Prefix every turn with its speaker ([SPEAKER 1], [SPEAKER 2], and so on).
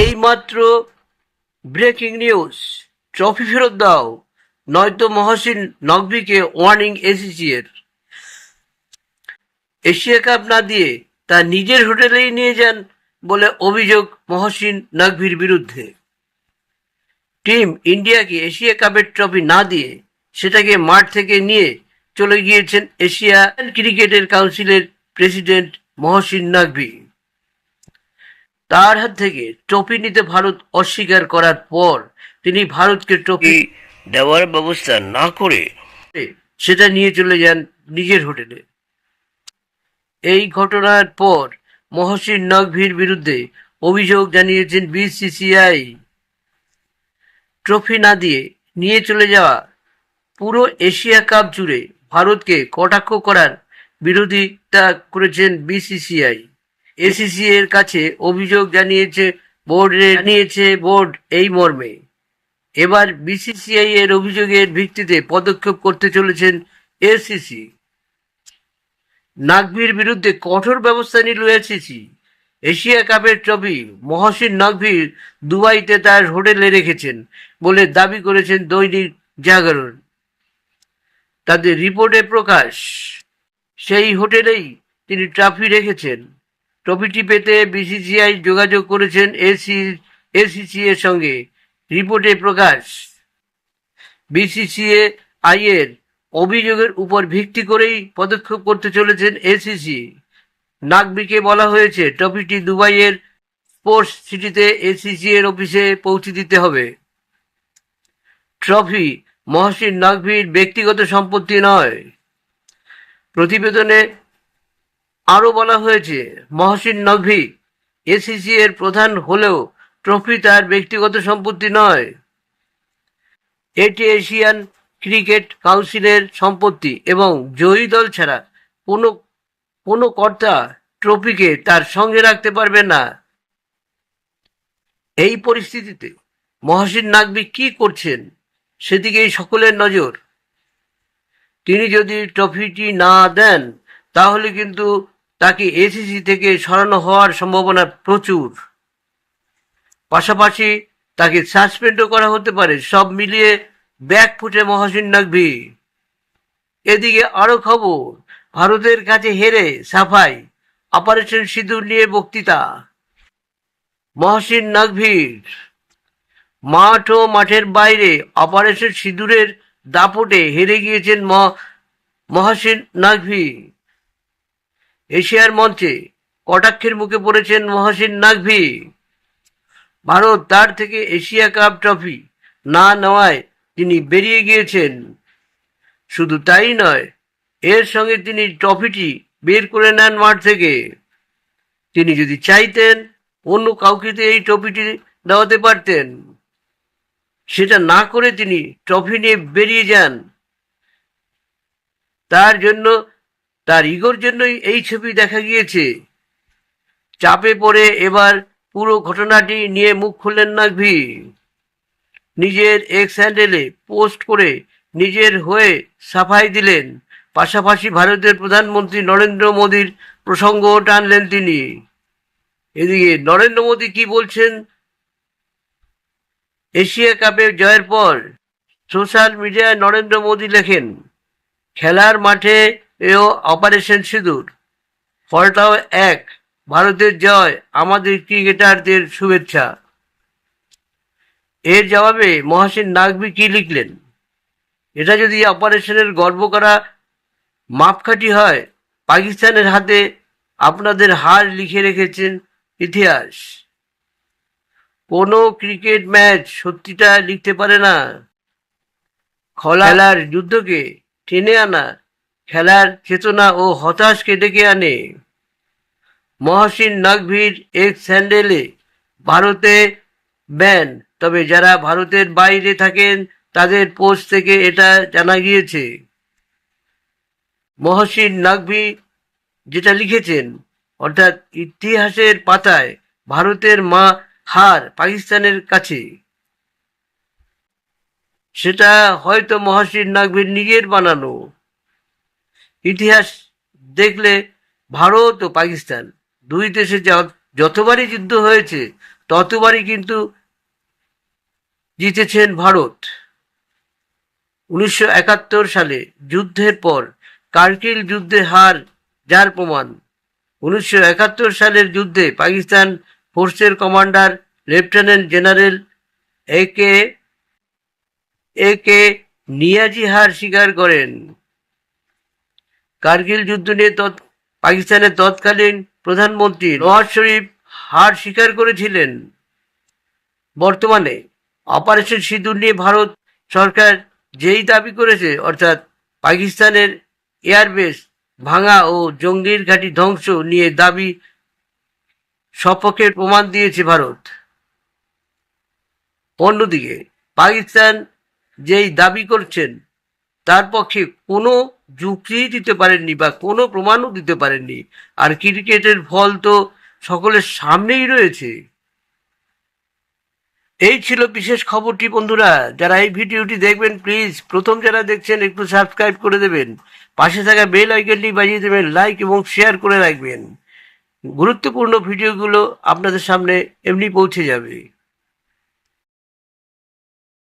[SPEAKER 1] এইমাত্র breaking news. Trophy ফেরত দাও। নয়তো মহসিন নকভিকে ওয়ার্নিং এসিসি এর। এশিয়া কাপ না দিয়ে তা নিজের হোটেলেই নিয়ে যান বলে অভিযোগ মহসিন নকভির বিরুদ্ধে। টিম ইন্ডিয়াকে এশিয়া কাপের ট্রফি না দিয়ে সেটাকে মাঠ থেকে নিয়ে চলে গিয়েছেন এশিয়া ক্রিকেটের কাউন্সিলের প্রেসিডেন্ট মহসিন নকভি তার হাত থেকে ট্রফি নিতে ভারত অস্বীকার করার পর তিনি ভারতকে ট্রফি দেওয়ার ব্যবস্থা না করে সেটা নিয়ে চলে যান নিজের হোটেলে। এই ঘটনার পর মহসিন নকভির বিরুদ্ধে অভিযোগ জানিয়েছেন বিসিসিআই। ট্রফি না দিয়ে নিয়ে চলে যাওয়া পুরো এশিয়া কাপ জুড়ে ভারতকে কটাক্ষ করার বিরোধিতা করেছেন বিসিসিআই। এসিসি এর কাছে অভিযোগ জানিয়েছে বোর্ড জানিয়েছে বোর্ড এই মর্মে। এবার বিসিসিআই এর অভিযোগের ভিত্তিতে পদক্ষেপ করতে চলেছেন এসিসি নাকভির বিরুদ্ধে কঠোর ব্যবস্থা নিল এসিসি এশিয়া কাপের ট্রফি মহসিন নাকভির দুবাইতে তার হোটেলে রেখেছেন বলে দাবি করেছেন দৈনিক জাগরণ। তাদের রিপোর্টে প্রকাশ, সেই হোটেলেই তিনি ট্রফি রেখেছেন। ট্রফিটি পেতে বিসিসিআই যোগাযোগ করেছেন এসি এসিসি এর সঙ্গে। রিপোর্টে প্রকাশ বিসিসিএ আই এর অভিযোগের উপর ভিত্তি করেই পদক্ষেপ করতে চলেছেন এসিসি নাকবিকে বলা হয়েছে, ট্রফিটি দুবাইয়ের স্পোর্টস সিটিতে এসিসি এর অফিসে পৌঁছে দিতে হবে। ট্রফি মহসিন নাকভির ব্যক্তিগত সম্পত্তি নয়। প্রতিবেদনে আরও বলা হয়েছে, মহসিন নকভি এসিসি এর প্রধান হলেও ট্রফি তার ব্যক্তিগত সম্পত্তি নয়। এটি এশিয়ান ক্রিকেট কাউন্সিলের সম্পত্তি এবং জয়ী দল ছাড়া কোনো কোনো কর্তা ট্রফিকে তার সঙ্গে রাখতে পারবে না। এই পরিস্থিতিতে মহসিন নাকবি কি করছেন সেদিকেই সকলের নজর। তিনি যদি ট্রফিটি না দেন, তাহলে কিন্তু তাকে এসিসি থেকে সরানো হওয়ার সম্ভাবনা প্রচুর। পাশাপাশি তাকে সাসপেন্ডও করা হতে পারে, সব মিলিয়ে ব্যাক ফুটে মহসিন নাকভি। এদিকে আরও খবর, ভারতের কাছে হেরে সাফাই, অপারেশন সিঁদুর নিয়ে বক্তৃতা। মহসিন নাকভির, মাঠ ও মাঠের বাইরে অপারেশন সিঁদুরের দাপটে হেরে গিয়েছেন মহসিন নাকভি। এশিয়ার মঞ্চে কটাক্ষের মুখে পড়েছেন মহসিন নাকভি ভারত তার থেকে এশিয়া কাপ ট্রফি না নেওয়ায় তিনি বেরিয়ে গিয়েছেন। শুধু তাই নয়, এর সঙ্গে তিনি ট্রফিটি বের করে নেন মাঠ থেকে। তিনি যদি চাইতেন, অন্য কাউকে এই ট্রফিটি দেওয়াতে পারতেন। সেটা না করে তিনি ট্রফি নিয়ে বেরিয়ে যান। তার জন্য তার ইগোর জন্যই এই ছবি দেখা গিয়েছে। চাপে পড়ে এবার পুরো ঘটনাটি নিয়ে মুখ খুললেন নাকভি নিজের এক্স হ্যান্ডেলে পোস্ট করে নিজের হয়ে সাফাই দিলেন। পাশাপাশি ভারতের প্রধানমন্ত্রী নরেন্দ্র মোদীর প্রসঙ্গও টানলেন তিনি। এদিকে নরেন্দ্র মোদী কি বলছেন? এশিয়া কাপে জয়ের পর সোশ্যাল মিডিয়ায় নরেন্দ্র মোদী লেখেন, খেলার মাঠে এও অপারেশন সিঁদুর। ফলটাও এক, ভারতের জয়, আমাদের ক্রিকেটারদের শুভেচ্ছা। এর জবাবে মহাসিন নাকবি কি লিখলেন? এটা যদি অপারেশনের গর্ব করা মাপকাঠি হয়, পাকিস্তানের হাতে আপনাদের হার লিখে রেখেছেন ইতিহাস। কোনো ক্রিকেট ম্যাচ সত্যিটা লিখতে পারে না। খেলার যুদ্ধকে টেনে আনা খেলার চেতনা ও হতাশকে ডেকে আনে। মহসিন নাকভির এক স্যান্ডেলে ভারতে ব্যান, তবে যারা ভারতের বাইরে থাকেন, তাদের পোস্ট থেকে এটা জানা গিয়েছে। মহসিন নাকভি যেটা লিখেছেন, অর্থাৎ ইতিহাসের পাতায় ভারতের মা হার পাকিস্তানের কাছে। সেটা হয়তো মহসিন নাকভির নিজের বানানো। ইতিহাস দেখলে ভারত ও পাকিস্তান দুই দেশে যতবারই যুদ্ধ হয়েছে, ততবারই কিন্তু জিতেছেন ভারত। উনিশশো একাত্তর সালে যুদ্ধের পর কার্গিল যুদ্ধে হার যার প্রমাণ। উনিশশো একাত্তর সালের যুদ্ধে পাকিস্তান ফোর্সের commander, lieutenant general A K A K Niazi হার স্বীকার করেন। কার্গিল যুদ্ধ নিয়ে তৎ পাকিস্তানের তৎকালীন প্রধানমন্ত্রী নওয়াজ শরীফ হার স্বীকার করেছিলেন। বর্তমানে অপারেশন সিঁদুর নিয়ে ভারত সরকার যেই দাবি করেছে, অর্থাৎ পাকিস্তানের এয়ারবেস ভাঙা ও জঙ্গির ঘাঁটি ধ্বংস নিয়ে দাবি সপক্ষে প্রমাণ দিয়েছে ভারত। অন্যদিকে পাকিস্তান যেই দাবি করছেন তার পক্ষে কোনো যুক্তিই দিতে পারেননি বা কোনো প্রমাণও দিতে পারেননি। আর ক্রিকেটের ফল তো সকলের সামনেই রয়েছে। এই ছিল বিশেষ খবরটি, বন্ধুরা। যারা এই ভিডিওটি দেখবেন প্লিজ প্রথম যারা দেখছেন, একটু সাবস্ক্রাইব করে দেবেন। পাশে থাকা বেল আইকনটি বাজিয়ে দেবেন লাইক এবং শেয়ার করে রাখবেন। গুরুত্বপূর্ণ ভিডিওগুলো আপনাদের সামনে এমনি পৌঁছে যাবে।